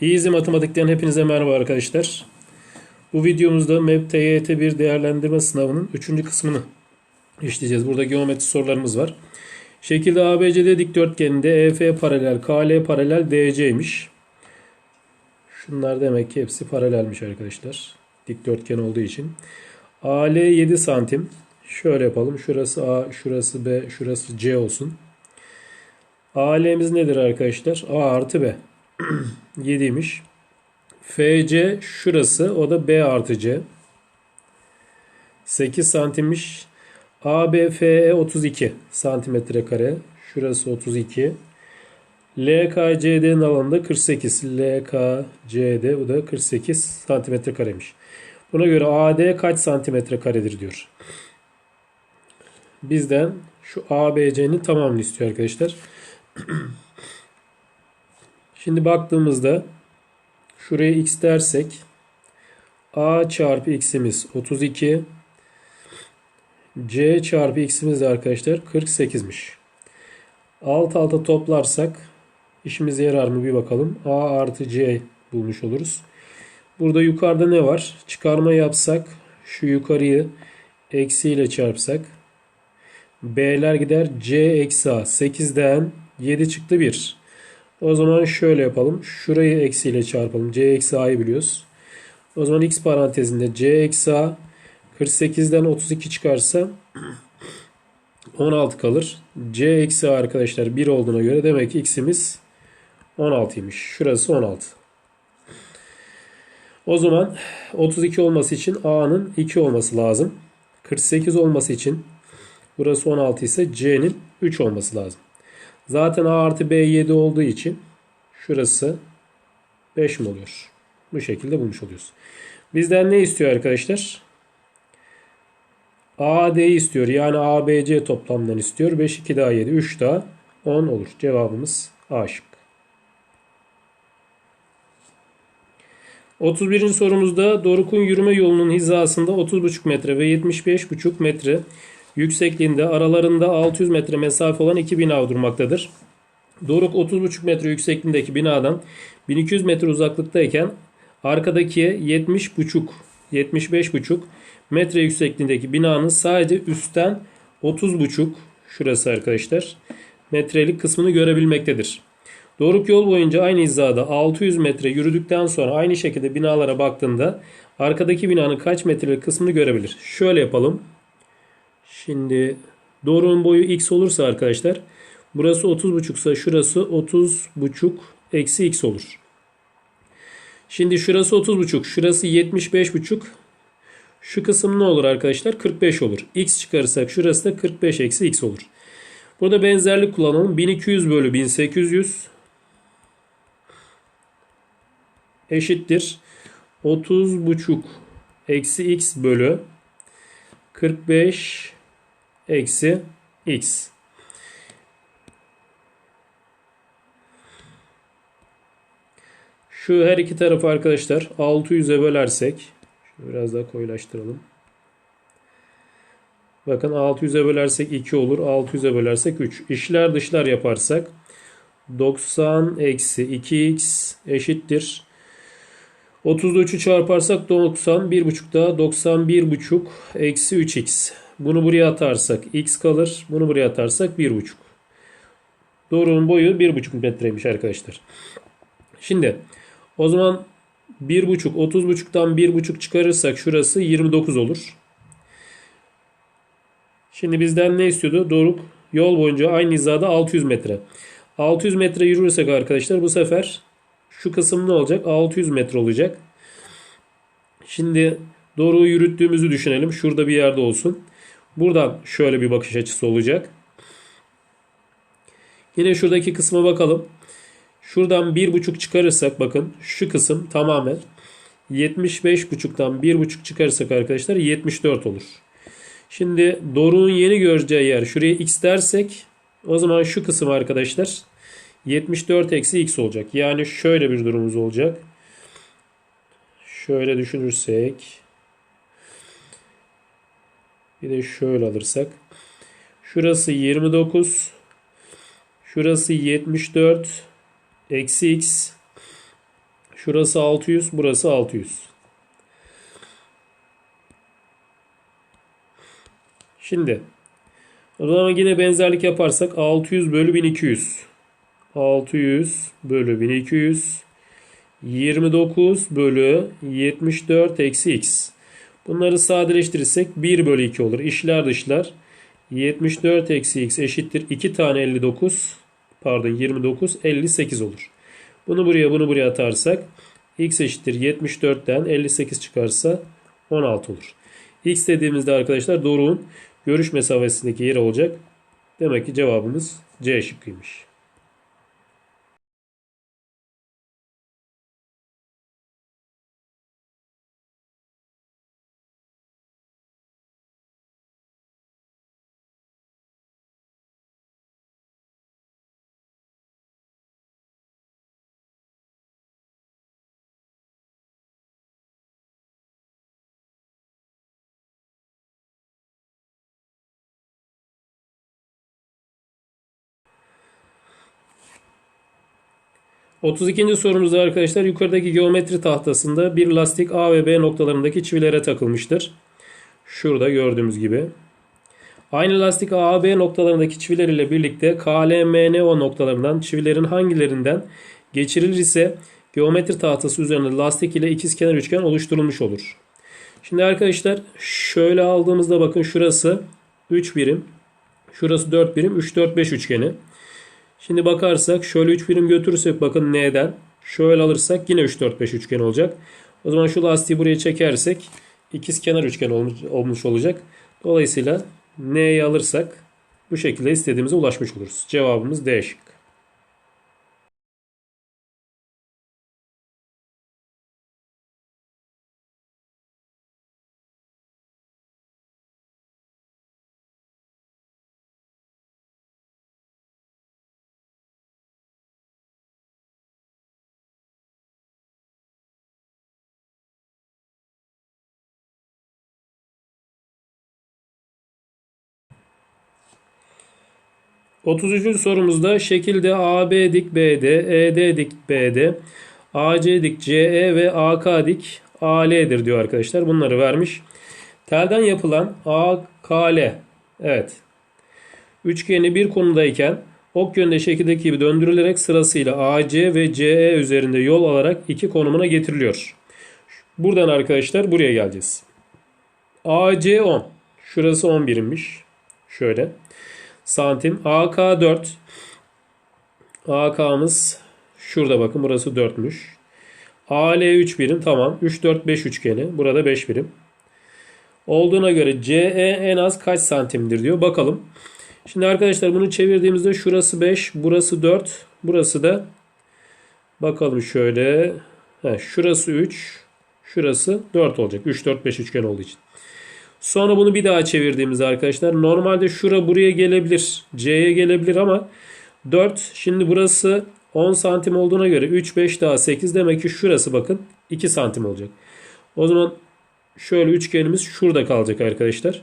Easy Matematik'ten hepinize merhaba arkadaşlar. Bu videomuzda MEP TYT 1 değerlendirme sınavının 3. kısmını işleyeceğiz. Burada geometri sorularımız var. Şekilde ABCD dikdörtgeninde EF paralel, KL paralel DC'ymiş. Şunlar demek ki hepsi paralelmiş arkadaşlar. Dikdörtgen olduğu için. AL 7 santim. Şöyle yapalım. Şurası A, şurası B, şurası C olsun. AL'miz nedir arkadaşlar? A artı B. 7'ymiş. FC şurası. O da B artı C. 8 santimmiş. ABFE 32 santimetre kare. Şurası 32. LKCD'nin alanında 48. LKCD bu da 48 santimetre karemiş. Buna göre AD kaç santimetre karedir diyor. Bizden şu ABC'nin tamamını istiyor arkadaşlar. Şimdi baktığımızda şuraya x dersek a çarpı x'imiz 32 c çarpı x'imiz de arkadaşlar 48'miş. Alt alta toplarsak işimize yarar mı bir bakalım. a artı c bulmuş oluruz. Burada yukarıda ne var? Çıkarma yapsak şu yukarıyı eksiyle çarpsak b'ler gider c eksi a 8'den 7 çıktı 1. O zaman şöyle yapalım. Şurayı eksiyle çarpalım. C eksi a'yı biliyoruz. O zaman x parantezinde c eksi a 48'den 32 çıkarsa 16 kalır. c eksi a arkadaşlar 1 olduğuna göre demek ki x'imiz 16'ymış. Şurası 16. O zaman 32 olması için a'nın 2 olması lazım. 48 olması için burası 16 ise c'nin 3 olması lazım. Zaten A artı B 7 olduğu için şurası 5 mi oluyor? Bu şekilde bulmuş oluyoruz. Bizden ne istiyor arkadaşlar? AD'yi istiyor. Yani ABC toplamdan istiyor. 5, 2 daha 7, 3 daha 10 olur. Cevabımız A şık. 31. sorumuzda Doruk'un yürüme yolunun hizasında 30,5 metre ve 75,5 metre yüksekliğinde aralarında 600 metre mesafe olan iki bina durmaktadır. Doruk 30,5 metre yüksekliğindeki binadan 1200 metre uzaklıktayken arkadaki 70,5 75,5 metre yüksekliğindeki binanın sadece üstten 30,5 şurası arkadaşlar metrelik kısmını görebilmektedir. Doruk yol boyunca aynı hizada 600 metre yürüdükten sonra aynı şekilde binalara baktığında arkadaki binanın kaç metrelik kısmını görebilir. Şöyle yapalım. Şimdi doğrunun boyu x olursa arkadaşlar burası 30,5 ise şurası 30,5 eksi x olur. Şimdi şurası 30,5 şurası 75,5 şu kısım ne olur arkadaşlar? 45 olur. X çıkarırsak şurası da 45 eksi x olur. Burada benzerlik kullanalım. 1200 bölü 1800 eşittir. 30,5 eksi x bölü 45 eksi x. Şu her iki tarafı arkadaşlar 600'e bölersek biraz daha koyulaştıralım. Bakın 600'e bölersek 2 olur. 600'e bölersek 3. İşler dışlar yaparsak 90 eksi 2x eşittir. 30'da 3'ü çarparsak 90. 1,5 daha 91,5 eksi 3x. Bunu buraya atarsak x kalır. Bunu buraya atarsak 1,5. Doğrunun boyu 1,5 metreymiş arkadaşlar. Şimdi o zaman 1,5 30,5'tan 1,5 çıkarırsak şurası 29 olur. Şimdi bizden ne istiyordu? Doruk yol boyunca aynı hizada 600 metre. 600 metre yürürsek arkadaşlar bu sefer şu kısım ne olacak? 600 metre olacak. Şimdi doğruyu yürüttüğümüzü düşünelim. Şurada bir yerde olsun. Buradan şöyle bir bakış açısı olacak. Yine şuradaki kısma bakalım. Şuradan 1,5 çıkarırsak bakın şu kısım tamamen 75,5'tan 1,5 çıkarırsak arkadaşlar 74 olur. Şimdi doğrunun yeni göreceği yer şuraya x dersek o zaman şu kısım arkadaşlar 74 eksi x olacak. Yani şöyle bir durumumuz olacak. Şöyle düşünürsek bir de şöyle alırsak şurası 29 şurası 74 eksi x Şurası 600, burası 600. Şimdi o zaman yine benzerlik yaparsak 600 bölü 1200. 600 bölü 1200 29 bölü 74 eksi x. Bunları sadeleştirirsek 1 bölü 2 olur. İşler dışlar 74 eksi x eşittir 2 tane 59 pardon 29 58 olur. Bunu buraya bunu buraya atarsak x eşittir 74'ten 58 çıkarsa 16 olur. x dediğimizde arkadaşlar doğruğun görüş mesafesindeki yer olacak. Demek ki cevabımız C şıkkıymış. ...32. sorumuzda arkadaşlar yukarıdaki geometri tahtasında bir lastik A ve B noktalarındaki çivilere takılmıştır. Şurada gördüğümüz gibi. Aynı lastik A, B noktalarındaki çiviler ile birlikte K, L, M, N, O noktalarından çivilerin hangilerinden geçirilir ise geometri tahtası üzerinde lastik ile ikizkenar üçgen oluşturulmuş olur. Şimdi arkadaşlar şöyle aldığımızda bakın şurası 3 birim, şurası 4 birim, 3, 4, 5 üçgeni. Şimdi bakarsak şöyle 3 birim götürürsek bakın N'den. Şöyle alırsak yine 3 4 5 üçgen olacak. O zaman şu lastiği buraya çekersek ikiz kenar üçgen olmuş, olmuş olacak. Dolayısıyla N'yi alırsak bu şekilde istediğimize ulaşmış oluruz. Cevabımız D şıkkı. 33. sorumuzda şekilde AB dik BD, ED dik BD, AC dik CE ve AK dik AL'dir diyor arkadaşlar. Bunları vermiş. Telden yapılan AKL evet üçgeni bir konumdayken ok yönde şekildeki gibi döndürülerek sırasıyla AC ve CE üzerinde yol alarak iki konumuna getiriliyor. Buradan arkadaşlar buraya geleceğiz. AC 10. Şurası 10 birimmiş. Şöyle santim. AK 4. AK'mız şurada bakın burası 4'müş. AL 3 birim tamam. 3 4 5 üçgeni. Burada 5 birim. Olduğuna göre CE en az kaç santimdir diyor. Bakalım. Şimdi arkadaşlar bunu çevirdiğimizde şurası 5, burası 4, burası da bakalım şöyle. Heh, şurası 3, şurası 4 olacak. 3 4 5 üçgen olduğu için. Sonra bunu bir daha çevirdiğimizde arkadaşlar normalde şura buraya gelebilir. C'ye gelebilir ama 4 şimdi burası 10 santim olduğuna göre 3 5 daha 8 demek ki şurası bakın 2 santim olacak. O zaman şöyle üçgenimiz şurada kalacak arkadaşlar.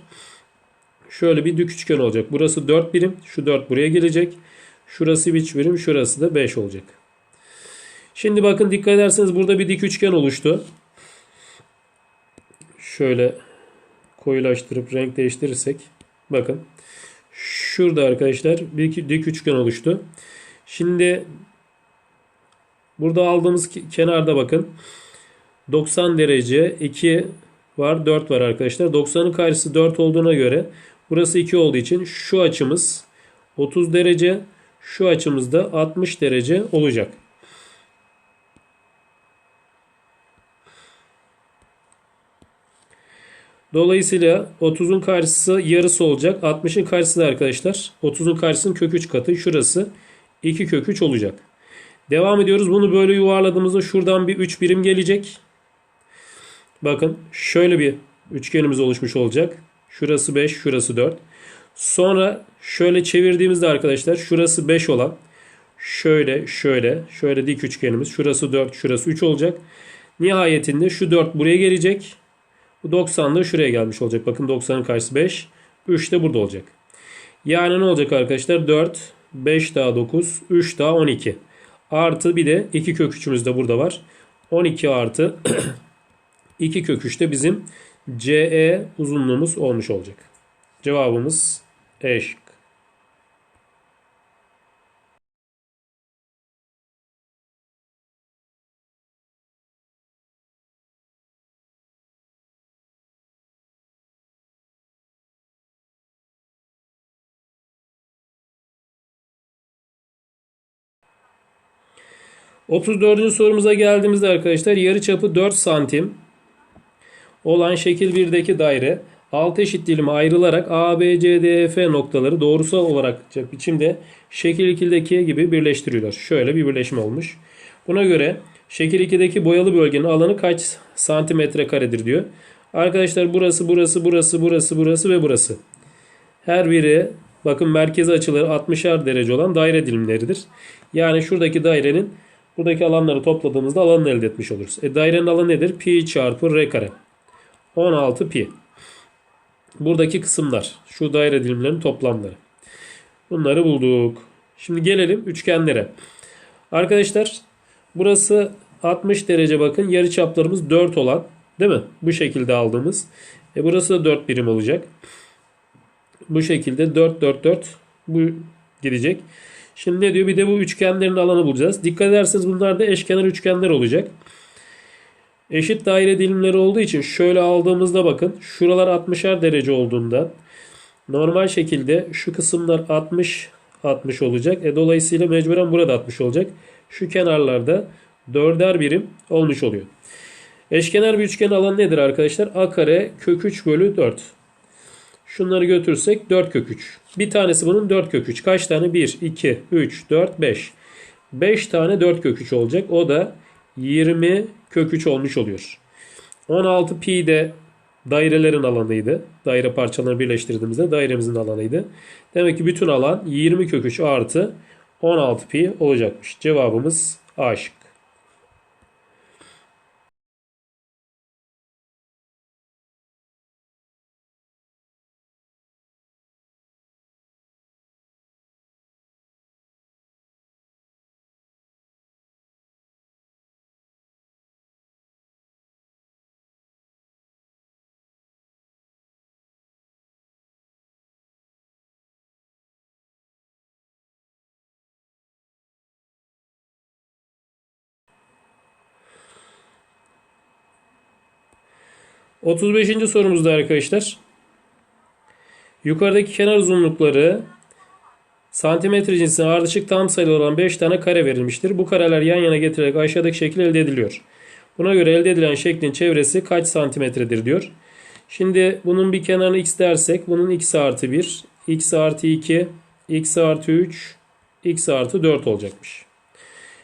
Şöyle bir dik üçgen olacak. Burası 4 birim. Şu 4 buraya gelecek. Şurası 3 birim. Şurası da 5 olacak. Şimdi bakın dikkat ederseniz burada bir dik üçgen oluştu. Şöyle koyulaştırıp renk değiştirirsek bakın şurada arkadaşlar bir dik üçgen oluştu. Şimdi burada aldığımız kenarda bakın 90 derece 2 var 4 var arkadaşlar. 90'ın karşısı 4 olduğuna göre burası 2 olduğu için şu açımız 30 derece şu açımız da 60 derece olacak. Dolayısıyla 30'un karşısı yarısı olacak. 60'ın karşısı da arkadaşlar 30'un karşısının kök 3 katı. Şurası 2 kök 3 olacak. Devam ediyoruz. Bunu böyle yuvarladığımızda şuradan bir 3 birim gelecek. Bakın şöyle bir üçgenimiz oluşmuş olacak. Şurası 5, şurası 4. Sonra şöyle çevirdiğimizde arkadaşlar şurası 5 olan şöyle şöyle şöyle dik üçgenimiz. Şurası 4, şurası 3 olacak. Nihayetinde şu 4 buraya gelecek. Bu 90 da şuraya gelmiş olacak. Bakın 90'ın karşısı 5. 3 de burada olacak. Yani ne olacak arkadaşlar? 4, 5 daha 9, 3 daha 12. Artı bir de 2 kök 3'ümüz de burada var. 12 artı 2 kök 3 de bizim CE uzunluğumuz olmuş olacak. Cevabımız E şık. Otuz dördüncü sorumuza geldiğimizde arkadaşlar yarıçapı 4 santim olan şekil 1'deki daire 6 eşit dilime ayrılarak A, B, C, D, F noktaları doğrusal olarak biçimde şekil 2'deki gibi birleştiriyorlar. Şöyle bir birleşim olmuş. Buna göre şekil 2'deki boyalı bölgenin alanı kaç santimetre karedir diyor. Arkadaşlar burası, burası, burası, burası, burası ve burası. Her biri bakın merkezi açıları 60'ar derece olan daire dilimleridir. Yani şuradaki dairenin buradaki alanları topladığımızda alanını elde etmiş oluruz. E, dairenin alanı nedir? Pi çarpı r kare. 16 pi. Buradaki kısımlar. Şu daire dilimlerinin toplamları. Bunları bulduk. Şimdi gelelim üçgenlere. Arkadaşlar burası 60 derece bakın. Yarı çaplarımız 4 olan değil mi? Bu şekilde aldığımız. E burası da 4 birim olacak. Bu şekilde 4 4 4 bu gidecek. Şimdi ne diyor? Bir de bu üçgenlerin alanı bulacağız. Dikkat ederseniz bunlar da eşkenar üçgenler olacak. Eşit daire dilimleri olduğu için şöyle aldığımızda bakın şuralar 60'er derece olduğunda normal şekilde şu kısımlar 60 60 olacak. E, dolayısıyla mecburen burada 60 olacak. Şu kenarlarda 4'er birim olmuş oluyor. Eşkenar bir üçgen alanı nedir arkadaşlar? A kare kök 3 bölü 4. Şunları götürsek 4 kök 3. Bir tanesi bunun 4 kök 3. Kaç tane? 1, 2, 3, 4, 5. 5 tane 4 kök 3 olacak. O da 20 kök 3 olmuş oluyor. 16 pi de dairelerin alanıydı. Daire parçalarını birleştirdiğimizde dairemizin alanıydı. Demek ki bütün alan 20 kök 3 artı 16 pi olacakmış. Cevabımız A şıkkı. 35. sorumuzda arkadaşlar. Yukarıdaki kenar uzunlukları santimetre cinsine ardışık tam sayılı olan 5 tane kare verilmiştir. Bu kareler yan yana getirerek aşağıdaki şekil elde ediliyor. Buna göre elde edilen şeklin çevresi kaç santimetredir diyor. Şimdi bunun bir kenarını x dersek bunun x artı 1, x artı 2, x artı 3, x artı 4 olacakmış.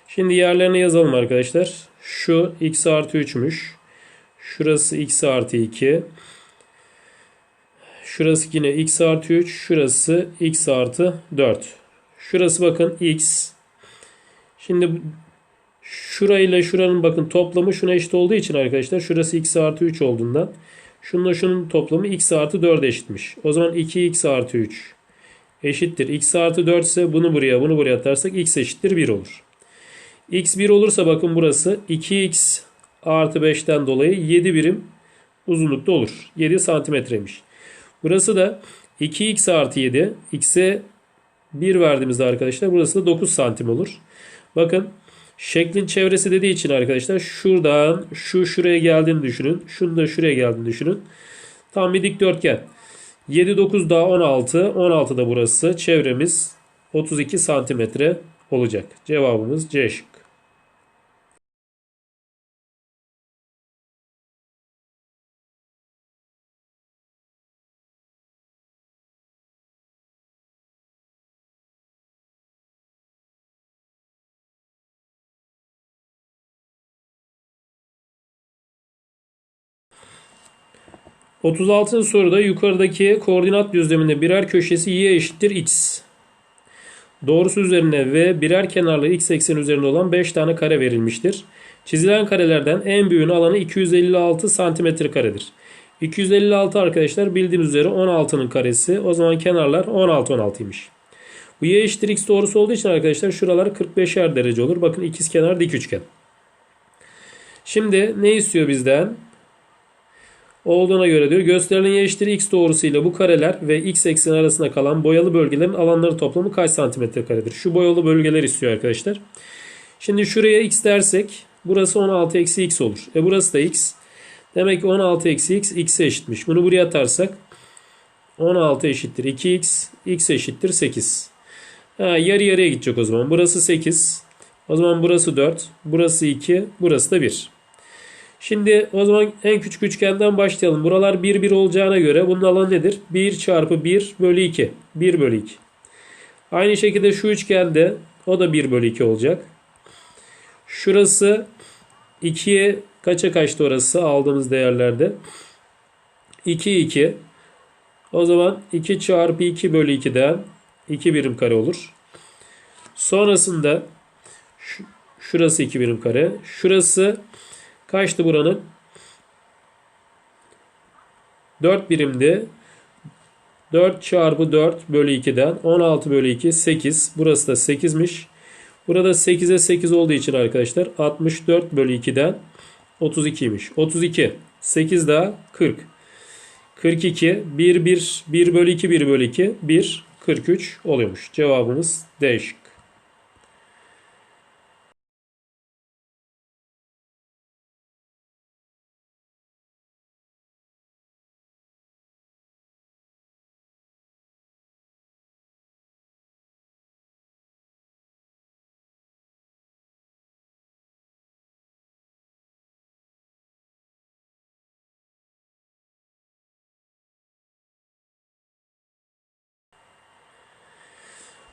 Şimdi yerlerini yazalım arkadaşlar. Şu x artı 3'müş. Şurası x artı 2. Şurası yine x artı 3. Şurası x artı 4. Şurası bakın x. Şimdi şurayla şuranın bakın toplamı şuna eşit olduğu için arkadaşlar şurası x artı 3 olduğundan şununla şunun toplamı x artı 4 eşitmiş. O zaman 2x artı 3 eşittir. x artı 4 ise bunu buraya bunu buraya atarsak x eşittir 1 olur. x 1 olursa bakın burası 2x artı 5'ten dolayı 7 birim uzunlukta olur. 7 santimetreymiş. Burası da 2x artı 7. x'e 1 verdiğimizde arkadaşlar burası da 9 santim olur. Bakın şeklin çevresi dediği için arkadaşlar şuradan şu şuraya geldiğini düşünün. Şunu da şuraya geldiğini düşünün. Tam bir dikdörtgen. 7 9 daha 16. 16 da burası. Çevremiz 32 santimetre olacak. Cevabımız C şık. 36. soruda yukarıdaki koordinat düzleminde birer köşesi y eşittir x. Doğrusu üzerine ve birer kenarlı x eksen üzerinde olan 5 tane kare verilmiştir. Çizilen karelerden en büyüğün alanı 256 santimetre karedir. 256 arkadaşlar bildiğiniz üzere 16'nın karesi. O zaman kenarlar 16 16'ymış. Bu y eşittir x doğrusu olduğu için arkadaşlar şuralar 45'er derece olur. Bakın ikiz kenar dik üçgen. Şimdi ne istiyor bizden? Olduğuna göre diyor gösterilen y x doğrusuyla bu kareler ve x ekseni arasında kalan boyalı bölgelerin alanları toplamı kaç santimetre karedir? Şu boyalı bölgeler istiyor arkadaşlar. Şimdi şuraya x dersek burası 16 eksi x olur. E burası da x. Demek ki 16 eksi x x'e eşitmiş. Bunu buraya atarsak 16 eşittir 2x x eşittir 8. Ha, yarı yarıya gidecek o zaman. Burası 8. O zaman burası 4. Burası 2. Burası da 1. Şimdi o zaman en küçük üçgenden başlayalım. Buralar 1 1 olacağına göre bunun alanı nedir? 1 çarpı 1 bölü 2. 1 bölü 2. Aynı şekilde şu üçgende o da 1 bölü 2 olacak. Şurası 2'ye kaça kaçtı orası aldığımız değerlerde? 2 2. O zaman 2 çarpı 2 bölü 2'den 2 birim kare olur. Sonrasında şu- şurası 2 birim kare. Şurası Kaçtı buranın? 4 birimdi. 4 çarpı 4 bölü 2'den 16 bölü 2 8. Burası da 8'miş. Burada 8'e 8 olduğu için arkadaşlar 64 bölü 2'den 32'ymiş. 32. 8 daha 40. 42. 1, 1, 1 bölü 2, 1 bölü 2, 1, 43 oluyormuş. Cevabımız değişik.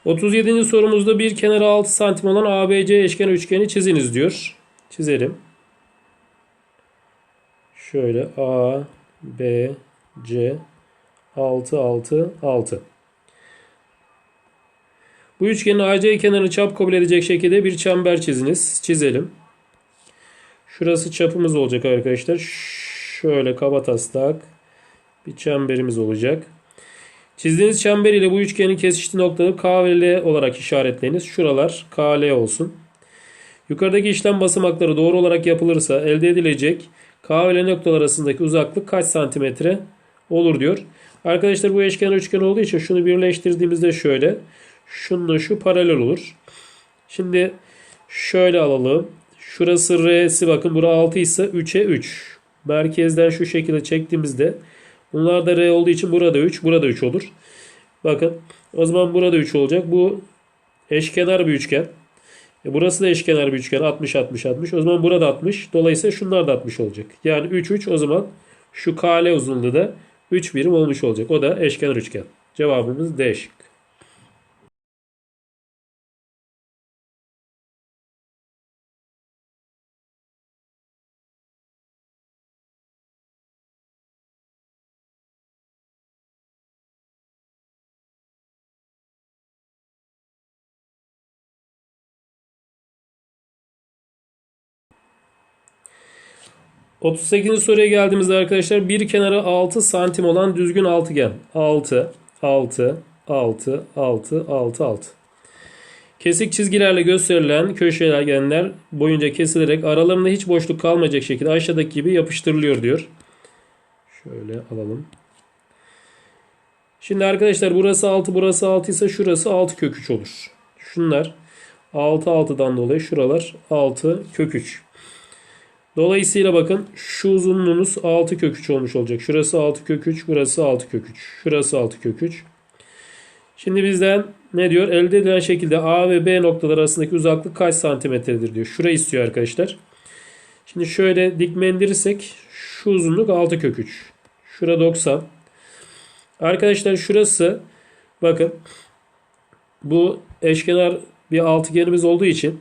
37. sorumuzda bir kenara 6 santim olan ABC eşken üçgeni çiziniz diyor. Çizelim. Şöyle A, B, C 6, 6, 6. Bu üçgenin AC kenarını çap kabul edecek şekilde bir çember çiziniz. Çizelim. Şurası çapımız olacak arkadaşlar. Şöyle kabataslak bir çemberimiz olacak. Çizdiğiniz çember ile bu üçgenin kesiştiği noktaları K ve L olarak işaretleyiniz. Şuralar K, L olsun. Yukarıdaki işlem basamakları doğru olarak yapılırsa elde edilecek K ve L noktalar arasındaki uzaklık kaç santimetre olur diyor. Arkadaşlar bu eşkenar üçgen olduğu için şunu birleştirdiğimizde şöyle. Şununla şu paralel olur. Şimdi şöyle alalım. Şurası R'si bakın bura 6 ise 3'e 3. Merkezden şu şekilde çektiğimizde Bunlar da R olduğu için burada 3, burada 3 olur. Bakın o zaman burada 3 olacak. Bu eşkenar bir üçgen. E, burası da eşkenar bir üçgen. 60, 60, 60. O zaman burada 60. Dolayısıyla şunlar da 60 olacak. Yani 3, 3 o zaman şu kale uzunluğu da 3 birim olmuş olacak. O da eşkenar üçgen. Cevabımız D şıkkı. 38. soruya geldiğimizde arkadaşlar bir kenara 6 santim olan düzgün altıgen. 6, 6, 6, 6, 6, 6. Kesik çizgilerle gösterilen köşegenler boyunca kesilerek aralarında hiç boşluk kalmayacak şekilde aşağıdaki gibi yapıştırılıyor diyor. Şöyle alalım. Şimdi arkadaşlar burası 6 burası 6 ise şurası 6 kök 3 olur. Şunlar 6 6'dan dolayı şuralar 6 kök 3. Dolayısıyla bakın şu uzunluğunuz 6 kök 3 olmuş olacak. Şurası 6 kök 3, burası 6 kök 3. Şurası 6 kök 3. Şimdi bizden ne diyor? Elde edilen şekilde A ve B noktaları arasındaki uzaklık kaç santimetredir diyor. Şurayı istiyor arkadaşlar. Şimdi şöyle dikme indirirsek şu uzunluk 6 kök 3. Şura 90. Arkadaşlar şurası bakın bu eşkenar bir altıgenimiz olduğu için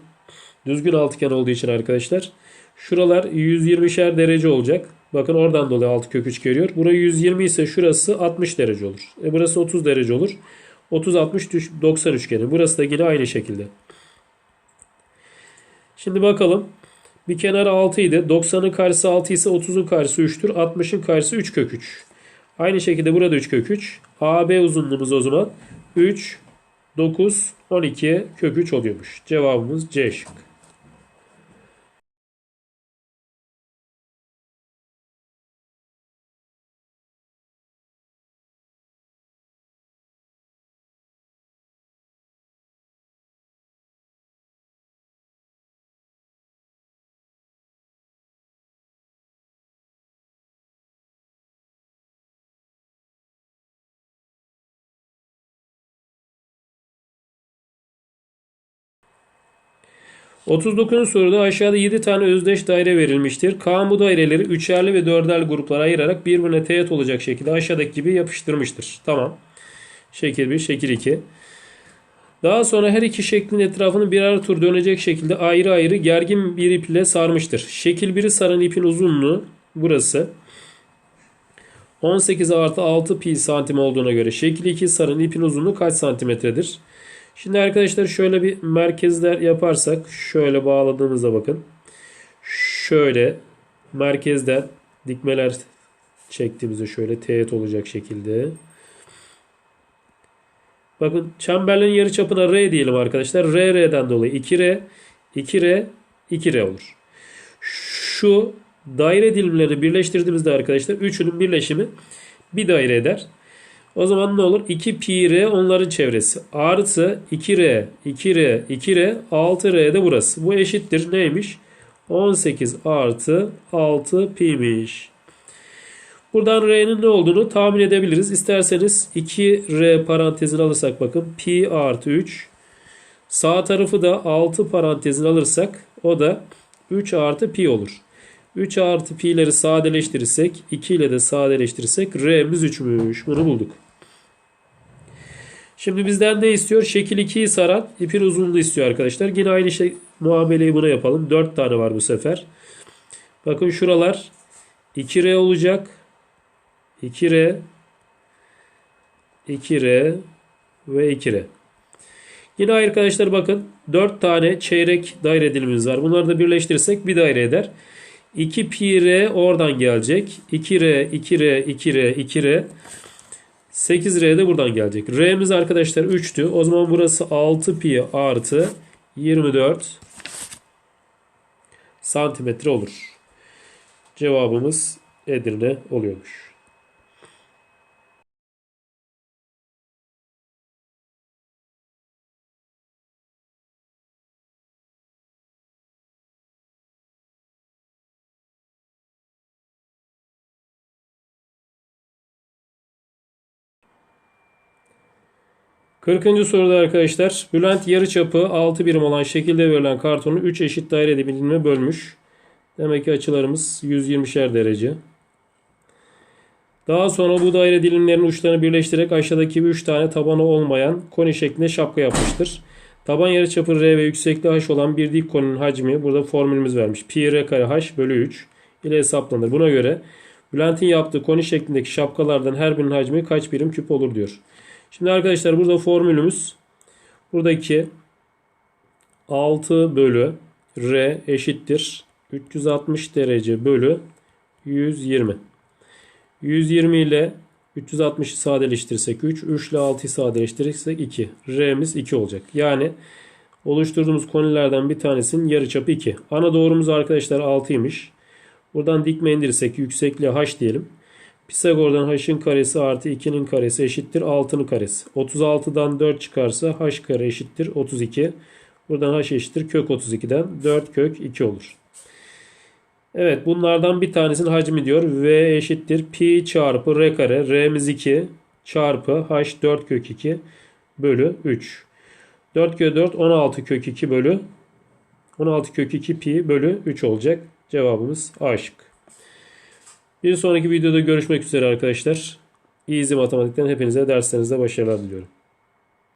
düzgün altıgen olduğu için arkadaşlar şuralar 120'şer derece olacak. Bakın oradan dolayı 6 kök 3 geliyor. Burası 120 ise şurası 60 derece olur. E burası 30 derece olur. 30 60 90 üçgeni. Burası da yine aynı şekilde. Şimdi bakalım. Bir kenar 6 idi. 90'ın karşısı 6 ise 30'un karşısı 3'tür. 60'ın karşısı 3 kök 3. Aynı şekilde burada 3 kök 3. AB uzunluğumuz o zaman 3, 9, 12 kök 3 oluyormuş. Cevabımız C şık. 39. soruda aşağıda 7 tane özdeş daire verilmiştir. Kaan bu daireleri üçerli ve dörderli gruplara ayırarak birbirine teğet olacak şekilde aşağıdaki gibi yapıştırmıştır. Tamam. Şekil 1, şekil 2. Daha sonra her iki şeklin etrafını birer tur dönecek şekilde ayrı ayrı gergin bir ip ile sarmıştır. Şekil 1'i saran ipin uzunluğu burası. 18 artı 6 pi santim olduğuna göre şekil 2 sarın ipin uzunluğu kaç santimetredir? Şimdi arkadaşlar şöyle bir merkezler yaparsak şöyle bağladığımızda bakın. Şöyle merkezden dikmeler çektiğimizde şöyle teğet olacak şekilde. Bakın çemberlerin yarı çapına R diyelim arkadaşlar. R R'den dolayı 2R 2R 2R olur. Şu daire dilimlerini birleştirdiğimizde arkadaşlar üçünün birleşimi bir daire eder. O zaman ne olur? 2 pi r onların çevresi. Artı 2r, 2r, 2r, 6r de burası. Bu eşittir neymiş? 18 artı 6 pi'miş. Buradan r'nin ne olduğunu tahmin edebiliriz. İsterseniz 2r parantezini alırsak bakın pi artı 3. Sağ tarafı da 6 parantezini alırsak o da 3 artı pi olur. 3 artı pi'leri sadeleştirirsek 2 ile de sadeleştirirsek r'miz 3'müş. Bunu bulduk. Şimdi bizden ne istiyor? Şekil 2'yi saran ipin uzunluğu istiyor arkadaşlar. Yine aynı şey muameleyi buna yapalım. 4 tane var bu sefer. Bakın şuralar 2R olacak. 2R 2R ve 2R. Yine arkadaşlar bakın 4 tane çeyrek daire dilimimiz var. Bunları da birleştirirsek bir daire eder. 2 pi r oradan gelecek. 2r, 2r, 2r, 2r. 8r de buradan gelecek. R'miz arkadaşlar 3'tü. O zaman burası 6 pi artı 24 santimetre olur. Cevabımız Edirne oluyormuş. Kırkıncı soruda arkadaşlar Bülent yarıçapı 6 birim olan şekilde verilen kartonu 3 eşit daire dilimine bölmüş. Demek ki açılarımız 120'şer derece. Daha sonra bu daire dilimlerinin uçlarını birleştirerek aşağıdaki 3 tane tabanı olmayan koni şeklinde şapka yapmıştır. Taban yarıçapı R ve yüksekliği H olan bir dik koninin hacmi burada formülümüz vermiş. Pi R kare H bölü 3 ile hesaplanır. Buna göre Bülent'in yaptığı koni şeklindeki şapkalardan her birinin hacmi kaç birim küp olur diyor. Şimdi arkadaşlar burada formülümüz buradaki 6 bölü R eşittir 360 derece bölü 120. 120 ile 360'ı sadeleştirirsek 3, 3 ile 6'yı sadeleştirirsek 2. R'miz 2 olacak. Yani oluşturduğumuz konilerden bir tanesinin yarıçapı 2. Ana doğrumuz arkadaşlar 6'ymış. Buradan dikme indirirsek yüksekliği h diyelim. Pisagor'dan h'ın karesi artı 2'nin karesi eşittir 6'nın karesi. 36'dan 4 çıkarsa h kare eşittir 32. Buradan h eşittir kök 32'den 4 kök 2 olur. Evet bunlardan bir tanesinin hacmi diyor. V eşittir pi çarpı r kare. R'miz 2 çarpı h 4 kök 2 bölü 3. 4 kök 4 16 kök 2 bölü 16 kök 2 pi bölü 3 olacak. Cevabımız A şık. Bir sonraki videoda görüşmek üzere arkadaşlar. Easy Matematik'ten hepinize derslerinizde başarılar diliyorum.